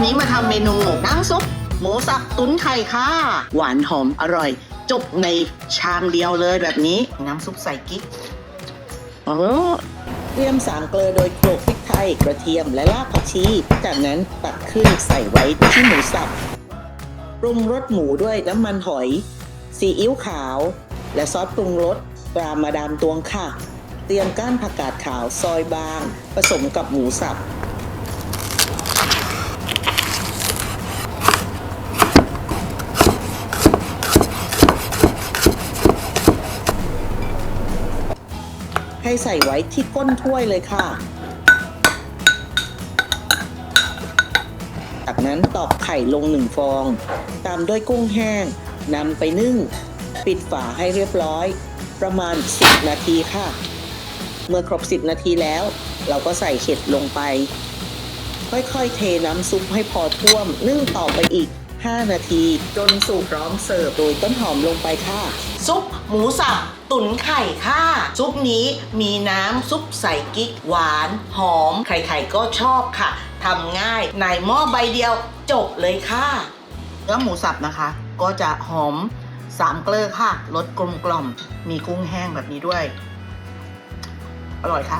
วันนี้มาทำเมนูน้ำซุปหมูสับตุ๋นไข่ค่ะ หวานหอมอร่อย จบในชามเดียวเลยแบบนี้ น้ำซุปใส่กิ๊กเตรียมสามเกลือโดยโขลกพริกไทยกระเทียมและรากผักชี จากนั้นตักขึ้นใส่ไว้ที่หมูสับปรุงรสหมูด้วยน้ำมันหอย ซีอิ๊วขาว และซอสปรุงรสตรามาดามตวงค่ะ เตรียมก้านผักกาดขาวซอยบาง ผสมกับหมูสับ ให้ใส่ไว้ที่ก้นถ้วยเลยค่ะ จากนั้นตอกไข่ลงหนึ่งฟอง ตามด้วยกุ้งแห้งนำไปนึ่ง ปิดฝาให้เรียบร้อย ประมาณ 10 นาทีค่ะ เมื่อครบ 10 นาทีแล้ว เราก็ใส่เห็ดลงไป ค่อยๆ เทน้ำซุปให้พอท่วมนึ่งต่อไปอีก 5 นาที จนสุกพร้อมเสิร์ฟโดยต้นหอมลงไปค่ะ ซุปหมูสับตุ๋นไข่ค่ะ ซุปนี้มีน้ำซุปใส่กิ๊กหวาน หอม ใครๆก็ชอบค่ะทำง่ายในหม้อใบเดียวจบเลยค่ะเนื้อหมูสับนะคะ ก็จะหอมสามเกลือค่ะรสกลมกล่อม มีกุ้งแห้งแบบนี้ด้วย อร่อยค่ะ